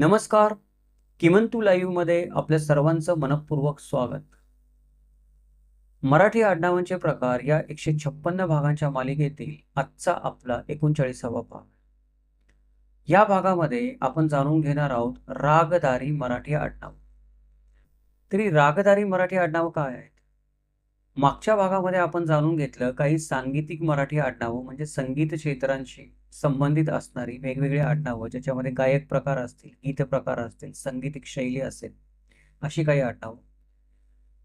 नमस्कार. किमंतू लाईव्हमध्ये आपल्या सर्वांचं मनपूर्वक स्वागत. मराठी आडनावांचे प्रकार या एकशे छप्पन्न भागांच्या मालिकेतील आजचा आपला एकोणचाळीसावा भाग. या भागामध्ये आपण जाणून घेणार आहोत रागदारी मराठी आडनाव. तरी रागदारी मराठी आडनाव काय आहेत? मागच्या भागामध्ये आपण जाणून घेतलं काही सांगीतिक मराठी आडनावं म्हणजे संगीत क्षेत्रांशी संबंधित असणारी वेगवेगळी आडनावं ज्याच्यामध्ये गायक प्रकार असतील गीत प्रकार असतील संगीतिक शैली असेल अशी काही आडनावं.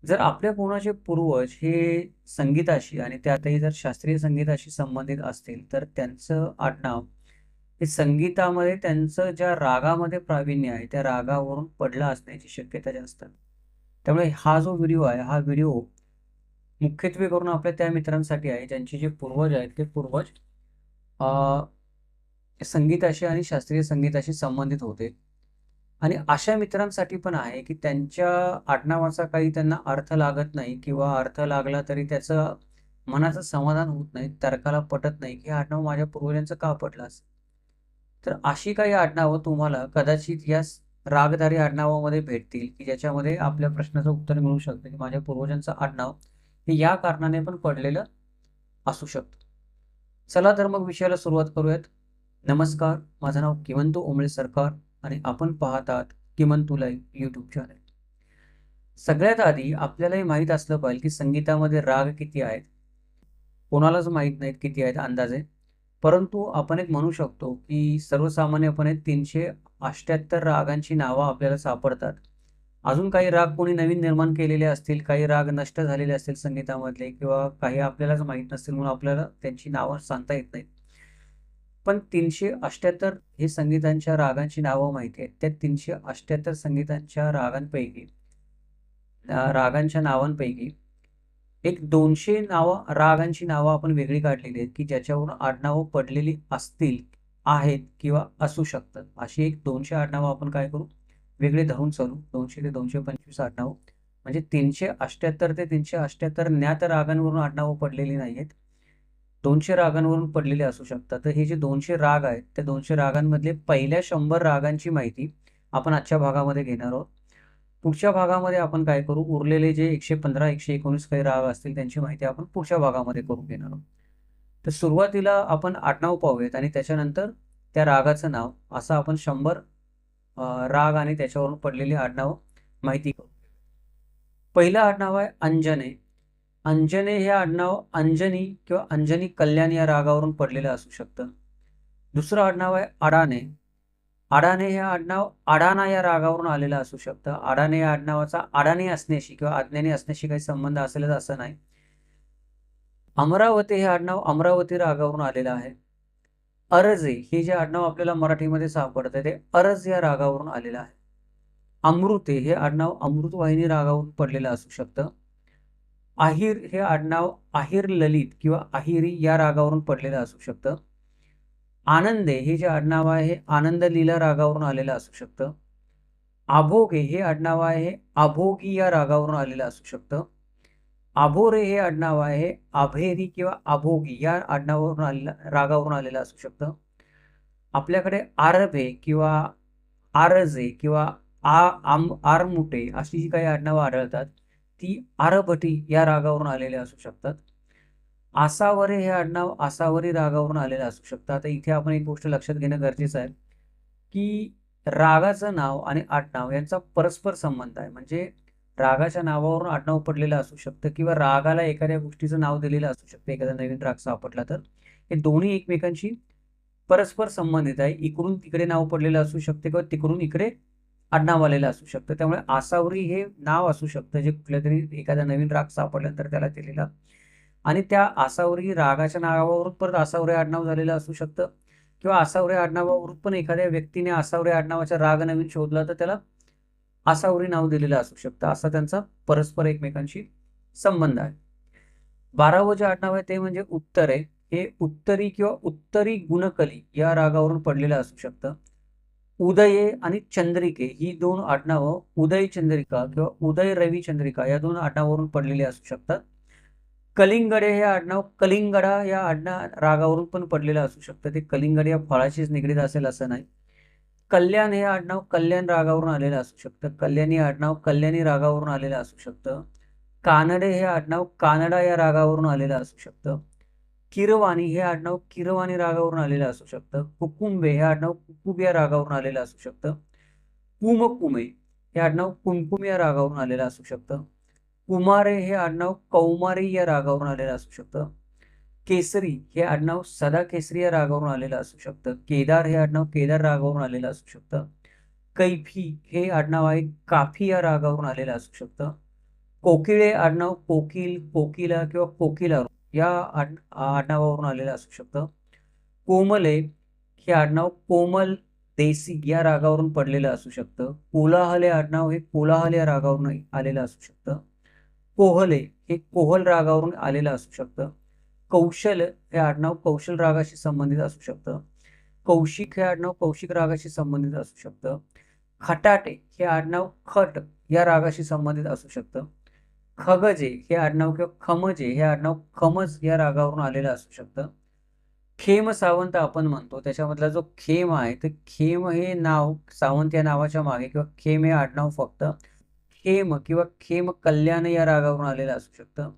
जर आपल्या कोणाचे पूर्वज हे संगीताशी आणि त्यातही जर शास्त्रीय संगीताशी संबंधित असतील तर त्यांचं आडनाव हे संगीतामध्ये त्यांचं ज्या रागामध्ये प्रावीण्य आहे त्या रागावरून पडलं असण्याची शक्यता जास्त. त्यामुळे हा जो व्हिडिओ आहे हा व्हिडिओ मुख्यत्वे करून आपल्या त्या मित्रांसाठी आहे ज्यांचे जे पूर्वज आहेत ते पूर्वज संगीताशी आणि शास्त्रीय संगीताशी संबंधित होते. आणि अशा मित्रांसाठी पण आहे की त्यांच्या आडनावाचा काही त्यांना अर्थ लागत नाही किंवा अर्थ लागला तरी त्याचं मनाचं समाधान होत नाही तर्काला पटत नाही की हे आडनाव माझ्या पूर्वजांचं का पटलं असेल तर अशी काही आडनावं तुम्हाला कदाचित या रागदारी आडनावामध्ये भेटतील की ज्याच्यामध्ये आपल्या प्रश्नाचं उत्तर मिळू शकतं की माझ्या पूर्वजांचं आडनाव हे या कारणाने पण पडलेलं असू शकतं. चला तर मग विषयाला सुरुवात करूयात. नमस्कार माझं नाव किमंतू ओंबळे सरकार आणि आपण पाहत आहात किमंतू लाईव्ह यूट्यूब चॅनल सगळ्यात आधी आपल्यालाही माहीत असलं पाहिजे की संगीतामध्ये राग किती आहेत. कोणालाच माहीत नाहीत किती आहेत अंदाजे. परंतु आपण एक म्हणू शकतो की सर्वसामान्यपणे तीनशे अष्ट्याहत्तर रागांची नावं आपल्याला सापडतात. अजून काही राग कोणी नवीन निर्माण केलेले असतील काही राग नष्ट झालेले असतील संगीतामधले किंवा काही आपल्यालाच माहीत नसतील म्हणून आपल्याला त्यांची नावं सांगता येत नाहीत. पण तीनशे अष्ट्याहत्तर हे संगीतांच्या रागांची नावं माहिती आहेत. त्या तीनशे अष्ट्याहत्तर संगीतांच्या रागांपैकी रागांच्या नावांपैकी एक दोनशे नावं रागांची नावं आपण वेगळी काढलेली आहेत की ज्याच्यावरून आडनावं पडलेली असतील आहेत किंवा असू शकतात. अशी एक दोनशे आडनावं आपण काय करू? वेगळे धरून चालू. दोनशे ते दोनशे पंचवीस आडनाव. म्हणजे तीनशे अष्ट्याहत्तर ते तीनशे अष्ट्याहत्तर ज्ञात रागांवरून आडनावं पडलेली नाही आहेत दोनशे रागांवरून पडलेले असू शकतात. तर हे जे दोनशे राग आहेत त्या दोनशे रागांमधले पहिल्या शंभर रागांची माहिती आपण आजच्या भागामध्ये घेणार आहोत. पुढच्या भागामध्ये आपण काय करू? उरलेले जे एकशे पंधरा एकशे एकोणीस काही राग असतील त्यांची माहिती आपण पुढच्या भागामध्ये करून घेणार आहोत. तर सुरुवातीला आपण आडनाव पाहूयात आणि त्याच्यानंतर त्या रागाचं नाव असं आपण शंभर राग आणि त्याच्यावरून पडलेली आडनाव माहिती करू. पहिलं आडनाव आहे अंजने. अंजने हे आडनाव अंजनी किंवा अंजनी कल्याण या रागावरून पडलेलं असू शकतं. दुसरं आडनाव आहे अडाने अडाने हे आडनाव अडाणा या रागावरून आलेलं असू शकतं. अडाणे या आडनावाचा अडाने असण्याशी किंवा अज्ञानी असण्याशी काही संबंध असेलच असं नाही. अमरावती हे आडनाव अमरावती रागावरून आलेलं आहे. अरजे हे जे आडनाव आपल्याला मराठीमध्ये सापडतं ते अरज या रागावरून आलेलं आहे. अमृते हे आडनाव अमृतवाहिनी रागावरून पडलेलं असू शकतं. आहिर हे आडनाव आहिर ललित किंवा आहिरी या रागावरून पडलेलं असू शकतं. आनंदे हे जे आडनाव आहे हे आनंद लीला रागावरून आलेलं असू शकतं. आभोगे हे आडनाव आहे. आभोगी या रागावरून आलेलं असू शकतं. आभोरे हे आडनाव आहे. आभेरी किंवा आभोगी या आडनावावरून आलेलं रागावरून आलेलं असू शकतं. आपल्याकडे आरभे किंवा आरजे किंवा आ आम आरमुटे अशी जी काही आडनावं आढळतात ती आरभटी या रागावरून आलेले असू शकतात. आसावरे हे आडनाव आसावरी रागावरून आलेलं असू शकतं. आता इथे आपण एक गोष्ट लक्षात घेणं गरजेचं आहे की रागाचं नाव आणि आडनाव यांचा परस्पर संबंध आहे. म्हणजे रागाच्या नावावरून आडनाव पडलेलं असू शकतं किंवा रागाला एखाद्या गोष्टीचं नाव दिलेलं असू शकतं एखादा नवीन राग सापडला तर. हे दोन्ही एकमेकांशी परस्पर संबंधित आहे. इकडून तिकडे नाव पडलेलं असू शकते किंवा तिकडून इकडे आडनाव आलेलं असू शकतं. त्यामुळे आसावरी हे नाव असू शकतं जे कुठल्या तरी एखादा नवीन राग सापडल्यानंतर त्याला दिलेला. आणि त्या आसावरी रागाच्या नावावरून परत आसावरी आडनाव झालेलं असू शकतं किंवा आसावरी आडनावावरून पण एखाद्या व्यक्तीने आसावरी आडनावाचा राग नवीन शोधला तर त्याला आसावरी नाव दिलेलं असू शकतं. असा त्यांचा परस्पर एकमेकांशी संबंध आहे. बारावं जे आडनाव आहे ते म्हणजे उत्तरे हे उत्तरी किंवा उत्तरी गुणकली या रागावरून पडलेलं असू शकतं. उदये आणि चंद्रिके ही दोन आडनावं उदय चंद्रिका किंवा उदय रवी चंद्रिका या दोन आडनावावरून पडलेली असू शकतात कलिंगडे हे आडनाव कलिंगडा या आडना रागावरून पण पडलेलं असू शकतं. ते कलिंगड या फळाशीच निगडीत असेल असं नाही. कल्याण हे आडनाव कल्याण रागावरून आलेलं असू शकतं. कल्याणी आडनाव कल्याणी रागावरून आलेलं असू शकतं. कानडे हे आडनाव कानडा या रागावरून आलेलं असू शकतं. किरवाणी हे आडनाव किरवाणी रागावरून आलेलं असू शकतं. कुकुंबे हे आडनाव कुकुब या रागावरून आलेलं असू शकतं. कुमकुमे हे आडनाव कुमकुम या रागावरून आलेलं असू शकतं. कुमारे हे आडनाव कौमारी या रागावरून आलेलं असू शकतं. केसरी हे आडनाव सदा केसरी या रागावरून आलेलं असू शकतं. केदार हे आडनाव केदार रागावरून आलेलं असू शकतं. कैफी हे आडनाव आहे काफी या रागावरून आलेलं असू शकतं. कोकिळे आडनाव कोकिल कोकिला किंवा कोकिला या आड आडनावावरून आलेलं असू शकतं. कोमले हे आडनाव कोमल देसी या रागावरून पडलेलं असू शकतं. कोलाहल हे आडनाव हे कोलाहल या रागावरून आलेलं असू शकतं. कोहले हे कोहल रागावरून आलेलं असू शकतं. कौशल हे आडनाव कौशल रागाशी संबंधित असू शकतं. कौशिक हे आडनाव कौशिक रागाशी संबंधित असू शकतं. खटाटे हे आडनाव खट या रागाशी संबंधित असू शकतं. खगजे हे आडनाव किंवा खमजे हे आडनाव खमज या रागावरून आलेलं असू शकतं. खेम सावंत आपण म्हणतो. त्याच्यामधला जो खेम आहे तर खेम हे नाव सावंत या नावाच्या मागे किंवा खेम हे आडनाव फक्त खेम किंवा खेम कल्याण या रागावरून आलेलं असू शकतं.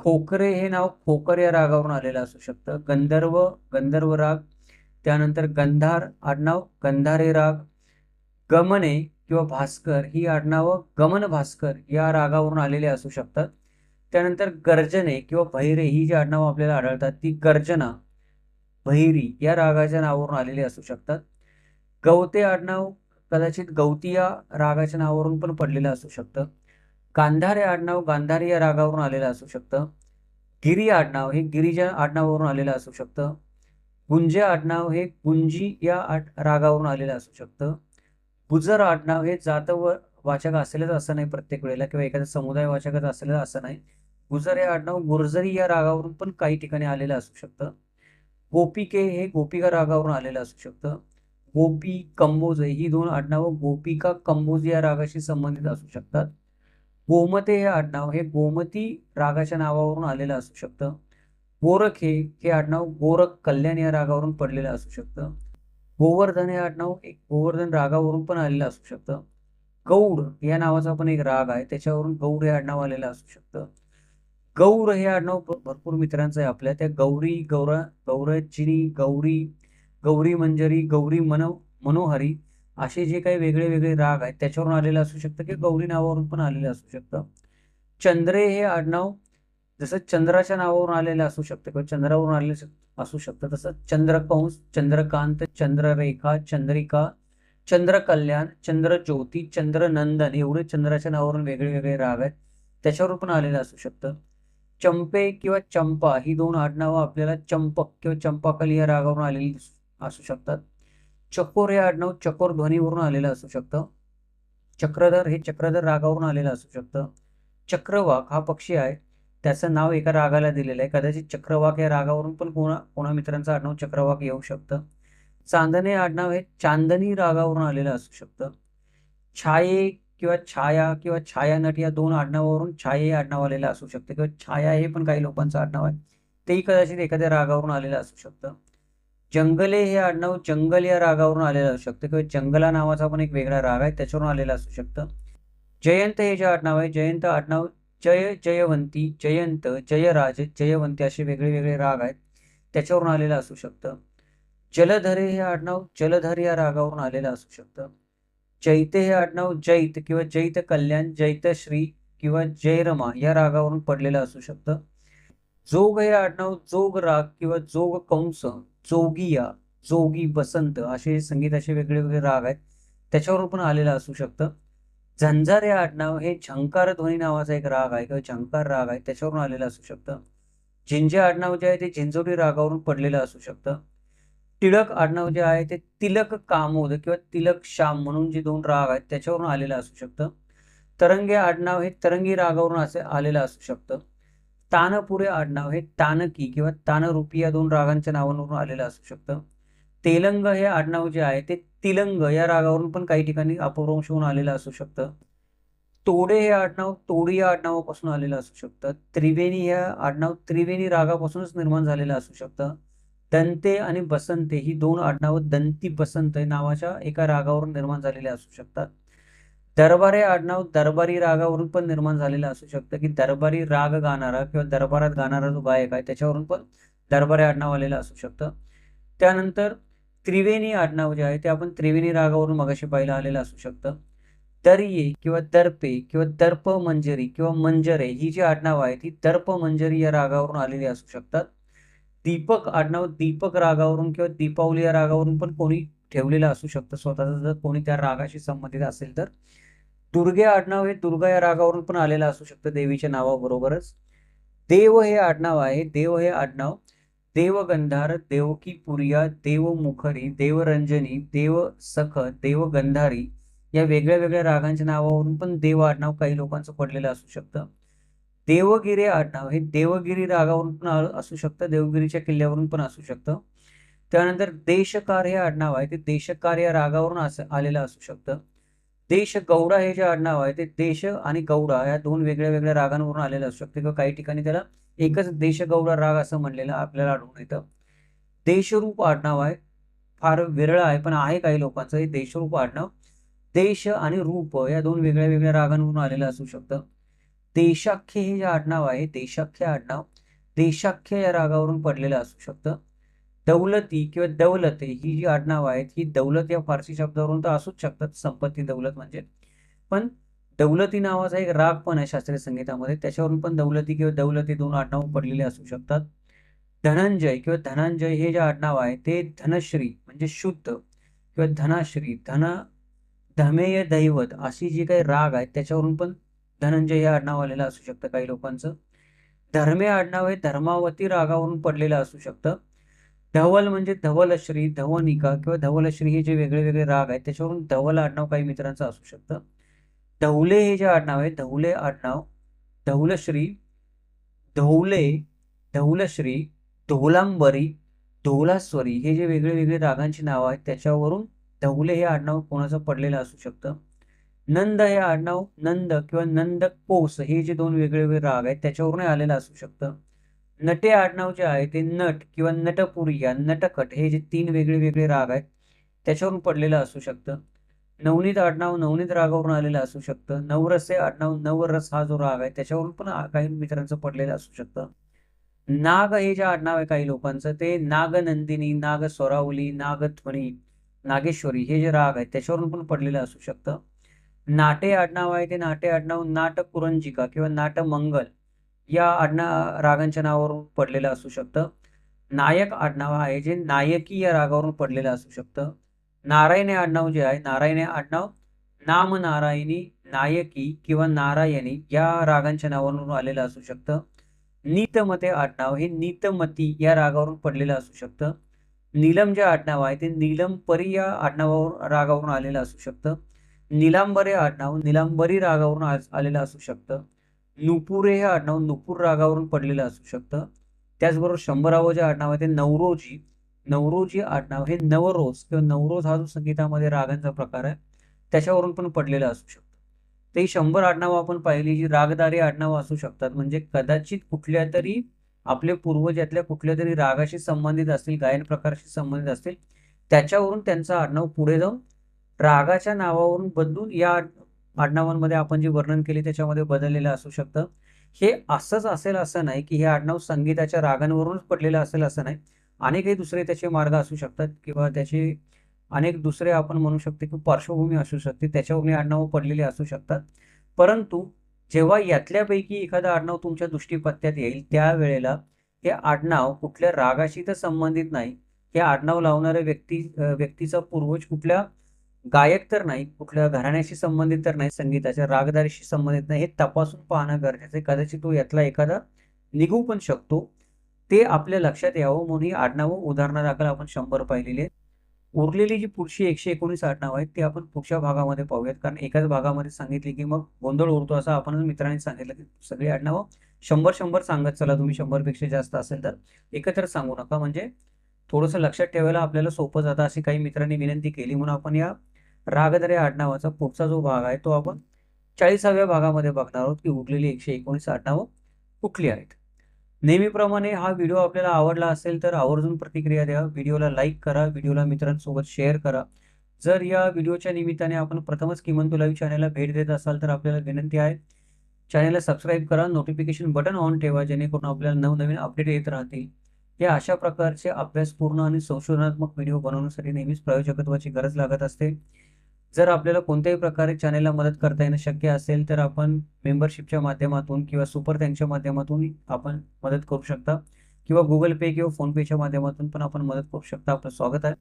खोकरे हे नाव खोकर या रागावरून आलेलं असू शकतं. गंधर्व गंधर्व राग त्यानंतर गंधार आडनाव गंधारे राग गमने किंवा भास्कर ही आडनावं गमन भास्कर या रागावरून आलेले असू शकतात. त्यानंतर गर्जने किंवा भैरे ही जी आडनावं आपल्याला आढळतात ती गर्जना भैरी या रागाच्या नावावरून आलेली असू शकतात. गवते आडनाव कदाचित गवती या रागाच्या नावावरून पण पडलेलं असू शकतं. गांधारे आडनाव गांधारी या रागावरून आलेलं असू शकतं. गिरी आडनाव हे गिरीजा आडनावावरून आलेलं असू शकतं. गुंजे आडनाव हे गुंजी या आड रागावरून आलेलं असू शकतं. गुजर आडनाव हे जातव वाचक असेलच असं नाही प्रत्येक वेळेला किंवा एखादा समुदाय वाचकच असेलच असं नाही. गुजर हे आडनाव गुर्जरी या रागावरून पण काही ठिकाणी आलेलं असू शकतं. गोपिके हे गोपिका रागावरून आलेलं असू शकतं. गोपी कंबोज ही दोन आडनावं गोपिका कंबोज या रागाशी संबंधित असू शकतात. गोमते हे आडनाव हे गोमती रागाच्या नावावरून आलेलं असू शकतं. गोरख हे हे आडनाव गोरख कल्याण या रागावरून पडलेलं असू शकतं. गोवर्धन हे आडनाव एक गोवर्धन रागावरून पण आलेलं असू शकतं. गौड या नावाचा पण एक राग आहे त्याच्यावरून गौड हे आडनाव आलेलं असू शकतं. गौर हे आडनाव भरपूर मित्रांचं आहे आपल्या. त्या गौरी गौरा गौरचिनी गौरी गौरी मंजरी गौरी मनो मनोहरी असे जे काही वेगळे वेगळे राग आहेत त्याच्यावरून आलेलं असू शकतं किंवा गौरी नावावरून पण आलेलं असू शकतं. चंद्रे हे आडनाव जसं चंद्राच्या नावावरून आलेलं असू शकतं किंवा चंद्रावरून आलेलं असू शकतं. तसं चंद्रकंस चंद्रकांत चंद्ररेखा चंद्रिका चंद्रकल्याण चंद्रज्योती चंद्रनंदन एवढे चंद्राच्या नावावरून वेगळे वेगळे राग आहेत. त्याच्यावर पण आलेलं असू शकतं. चंपे किंवा चंपा ही दोन आडनावं आपल्याला चंपक किंवा चंपाकली या रागावरून आलेली असू शकतात. चकोर हे आडनाव चकोर ध्वनीवरून आलेलं असू शकतं. चक्रधर हे चक्रधर रागावरून आलेलं असू शकतं. चक्रवाक हा पक्षी आहे. त्याचं नाव एका रागाला दिलेलं आहे. कदाचित चक्रवाक या रागावरून पण कोणा कोणा मित्रांचं आडनाव चक्रवाक येऊ शकतं. चांदणे आडनाव हे चांदणी रागावरून आलेलं असू शकतं. छाये किंवा छाया किंवा छायानट या दोन आडनावावरून छाये आडनाव आलेलं असू शकतं. किंवा छाया हे पण काही लोकांचं आडनाव आहे. तेही कदाचित एखाद्या रागावरून आलेलं असू शकतं. जंगले हे आडनाव जंगल या रागावरून आलेलं असू शकतं किंवा जंगला नावाचा पण एक वेगळा राग आहे त्याच्यावरून आलेला असू शकतं. जयंत हे जे आडनाव आहे जयंत आडनाव जय जयवंती जयंत जयराज जयवंती असे वेगळे वेगळे राग आहेत त्याच्यावरून आलेलं असू शकतं. जलधरे हे आडनाव जलधर या रागावरून आलेलं असू शकतं. जैते हे आडनाव जैत किंवा जैत कल्याण जैतश्री किंवा जयरमा या रागावरून पडलेलं असू शकतं. जोग हे आडनाव जोग राग किंवा जोग कंस जोगिया जोगी बसंत असे संगीताचे वेगळे वेगळे राग आहेत. त्याच्यावरून पण आलेलं असू शकतं. झंझार हे आडनाव हे झंकार ध्वनी नावाचा एक राग आहे किंवा झंकार राग आहे त्याच्यावरून आलेलं असू शकतं. झिंजे आडनाव जे आहे ते झिंजोडी रागावरून पडलेलं असू शकतं. टिळक आडनाव जे आहे ते तिलक कामोद किंवा तिलक श्याम म्हणून जे दोन राग आहेत त्याच्यावरून आलेलं असू शकतं. तरंगे आडनाव हे तरंगी रागावरून असे आलेलं असू शकतं. तानपुरे आडनाव हे तानकी किंवा तानरूपी या दोन रागांच्या नावांवरून आलेलं असू शकतं. तेलंग हे आडनाव जे आहे ते तिलंग या रागावरून पण काही ठिकाणी अपभ्रंश होऊन आलेलं असू शकतं. तोडे हे आडनाव तोडी या आडनावापासून आलेलं असू शकतं. त्रिवेणी हे आडनाव त्रिवेणी रागापासूनच निर्माण झालेलं असू शकतं. दंते आणि बसंते ही दोन आडनावं दंती बसंत नावाच्या एका रागावरून निर्माण झालेले असू शकतात. दरबारी आडनाव दरबारी रागावरून पण निर्माण झालेलं असू शकतं की दरबारी राग गाणारा किंवा दरबारात गाणारा जो गायक आहे त्याच्यावरून पण दरबारी आडनाव आलेलं असू शकतं. त्यानंतर त्रिवेणी आडनाव जे आहे ते आपण त्रिवेणी रागावरून मगाशी पाहिलं आलेलं असू शकतं. दर्ये किंवा दर्पे किंवा दर्प मंजरी किंवा मंजरे ही जी आडनाव आहे ती दर्प मंजरी या रागावरून आलेली असू शकतात. दीपक आडनाव दीपक रागावरून किंवा दीपावली या रागावरून पण कोणी ठेवलेलं असू शकतं. स्वतःचं जर कोणी त्या रागाशी संबंधित असेल तर. दुर्गे आडनाव हे दुर्गा या रागावरून पण आलेलं असू शकतं देवीच्या नावाबरोबरच. देव हे आडनाव आहे. देव हे आडनाव. देवगंधार देवकी पुरिया देवमुखरी देवरंजनी देव सख देवगंधारी या वेगळ्या वेगळ्या रागांच्या नावावरून पण देव आडनाव काही लोकांचं पडलेलं असू शकतं. देवगिरी आडनाव हे देवगिरी रागावरून पण असू शकतं. देवगिरीच्या किल्ल्यावरून पण असू शकतं. त्यानंतर देशकार हे आडनाव आहे ते देशकार या रागावरून असं आलेलं असू शकतं. देश गौडा हे जे आडनाव आहे ते देश आणि गौडा या दोन वेगळ्या वेगळ्या रागांवरून आलेलं असू शकते किंवा काही ठिकाणी त्याला एकच देशगौडा राग असं म्हणलेलं आपल्याला आढळून येतं. देशरूप आडनाव आहे फार विरळ आहे पण आहे काही लोकांचं हे देशरूप आडनाव. देश आणि रूप या दोन वेगळ्या वेगळ्या रागांवरून आलेलं असू शकतं. देशाख्य हे जे आडनाव आहे देशाख्य आडनाव देशाख्य या रागावरून पडलेलं असू शकतं. दौलती किंवा दौलते ही जी आडनाव आहेत ही दौलत या फारसी शब्दावरून तर असूच शकतात संपत्ती दौलत म्हणजे. पण दौलती नावाचा एक राग पण आहे शास्त्रीय संगीतामध्ये त्याच्यावरून पण दौलती किंवा दौलती दोन आडनाव पडलेले असू शकतात. धनंजय किंवा धनंजय हे जे आडनाव आहे ते धनश्री म्हणजे शुद्ध किंवा धनाश्री धन धमेय दैवत अशी जी काही राग आहेत त्याच्यावरून पण धनंजय हे आडनाव आलेलं असू शकतं काही लोकांचं. धर्मे आडनाव हे धर्मावती रागावरून पडलेलं असू शकतं. धवल म्हणजे धवलश्री धवनिका किंवा धवलश्री हे जे वेगळे वेगळे राग आहेत त्याच्यावरून धवल आडनाव काही मित्रांचं असू शकतं. धवले हे जे आडनाव आहे धवले आडनाव धवलश्री धवले धवलश्री धोलांबरी धोलास्वरी हे जे वेगळे वेगळे रागांची नावं आहेत त्याच्यावरून धवले हे आडनाव कोणाचं पडलेलं असू शकतं. नंद हे आडनाव नंद किंवा नंद कोस हे जे दोन वेगळे वेगळे राग आहेत त्याच्यावरून आलेलं असू शकतं. नटे आडनाव जे आहे ते नट किंवा नटपुरिया नटकट हे जे तीन वेगळे वेगळे राग आहेत त्याच्यावरून पडलेलं असू शकतं. नवनीत आडनाव नवनीत रागावरून आलेलं असू शकतं. नवरस हे आडनाव नवरस हा जो राग आहे त्याच्यावरून पण काही मित्रांचं पडलेलं असू शकतं. नाग हे जे आडनाव आहे काही लोकांचं ते नागनंदिनी नाग स्वरावली नागध्वनी नागेश्वरी हे जे राग आहेत त्याच्यावरून पण पडलेलं असू शकतं. नाटे आडनाव आहे ते नाटे आडनाव नाट कुरंजिका किंवा नाट मंगल या आडना रागांच्या नावावरून पडलेलं असू शकतं. नायक आडनाव आहे जे नायकी या रागावरून पडलेलं असू शकतं. नारायणी आडनाव जे आहे नारायणी आडनाव नाम नारायणी नायकी किंवा नारायणी या रागांच्या नावावरून आलेलं असू शकतं. नीतमते आडनाव हे नीतमती या रागावरून पडलेलं असू शकतं. नीलम जे आडनाव आहे ते नीलमपरी या आडनावावरून रागावरून आलेलं असू शकतं. निलांबरे आडनाव निलांबरी रागावरून आलेलं असू शकतं. नुपुरे हे आडनाव नुपूर रागावरून पडलेलं असू शकतं. त्याचबरोबर शंभरावं जे आडनाव आहे ते नवरोजी. नवरोजी आडनाव हे नवरोज किंवा नवरोज हा जो संगीतामध्ये रागांचा प्रकार आहे त्याच्यावरून पण पडलेलं असू शकतं. ते शंभर आडनावं आपण पाहिली जी रागदारी आडनावं असू शकतात. म्हणजे कदाचित कुठल्या तरी आपले पूर्वज यातल्या कुठल्या तरी रागाशी संबंधित असतील गायन प्रकाराशी संबंधित असतील त्याच्यावरून त्यांचं आडनाव पुढे जाऊन रागाच्या नावावरून बदलून या आडनावांमध्ये आपण जे वर्णन केले त्याच्यामध्ये बदललेलं असू शकतं. हे असंच असेल असं नाही की हे आडनाव संगीताच्या रागांवरूनच पडलेलं असेल असं नाही. अनेकही दुसरे त्याचे मार्ग असू शकतात किंवा त्याचे अनेक दुसरे आपण म्हणू शकतो की पार्श्वभूमी असू शकते त्याच्यावरून आडनावं पडलेली असू शकतात. परंतु जेव्हा यातल्यापैकी एखादं आडनाव तुमच्या दृष्टीपत्त्यात येईल त्यावेळेला हे आडनाव कुठल्या रागाशी तर संबंधित नाही. हे आडनाव लावणाऱ्या व्यक्ती व्यक्तीचा पूर्वज कुठल्या गायक तर नाही कुठल्या घराण्याशी संबंधित तर नाही संगीताच्या रागदारीशी संबंधित नाही हे तपासून पाहणं गरजेचं आहे. कदाचित तो यातला एखादा निघू पण शकतो. ते आपल्या लक्षात यावं म्हणून ही आडनावं उदाहरणादाखल आपण शंभर पाहिलेली आहेत. उरलेली जी पुढची एकशे एकोणीस आडनाव आहेत ते आपण पुढच्या भागामध्ये पाहूयात. कारण एकाच भागामध्ये सांगितली की मग गोंधळ उरतो असं आपण मित्रांनी सांगितलं की सगळी आडनावं शंभर शंभर सांगत चला तुम्ही. शंभरपेक्षा जास्त असेल तर एकत्र सांगू नका. म्हणजे थोडंसं लक्षात ठेवायला आपल्याला सोपं जातं अशी काही मित्रांनी विनंती केली म्हणून आपण या रागदरे आडनावाचा पुढचा जो भाग आहे तो आपण चाळीसाव्या भागामध्ये बघणार आहोत की उरलेली एकशे एकोणीस आडनावं कुठली आहेत. नेहमीप्रमाणे हा व्हिडिओ आपल्याला आवडला असेल तर आवर्जून प्रतिक्रिया द्या. व्हिडिओला लाईक करा व्हिडिओला मित्रांसोबत शेअर करा. जर या व्हिडिओच्या निमित्ताने आपण प्रथमच किमंतू लाईव्ह चॅनलला भेट देत असाल तर आपल्याला विनंती आहे चॅनलला सबस्क्राईब करा नोटिफिकेशन बटन ऑन ठेवा जेणेकरून आपल्याला नवनवीन अपडेट येत राहतील. या अशा प्रकारचे अभ्यासपूर्ण आणि संशोधनात्मक व्हिडिओ बनवण्यासाठी नेहमीच प्रायोजकत्वाची गरज लागत असते. जर आपल्याला कोणत्याही प्रकारे चॅनेलला मदत करता येणं शक्य असेल तर आपण मेंबरशिपच्या माध्यमातून किंवा सुपर थँकच्या माध्यमातून आपण मदत करू शकता. किंवा गुगल पे किंवा फोनपेच्या माध्यमातून पण आपण मदत करू शकता. आपलं स्वागत आहे.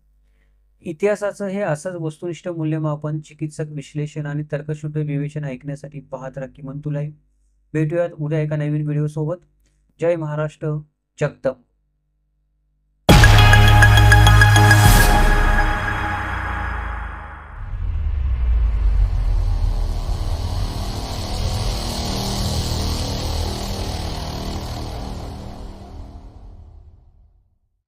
इतिहासाचं हे असंच वस्तुनिष्ठ मूल्यमापन चिकित्सक विश्लेषण आणि तर्कशुद्ध विवेचन ऐकण्यासाठी पाहत राहा किमान तुलाही भेटूयात उद्या एका नवीन व्हिडिओ सोबत. जय महाराष्ट्र जगदम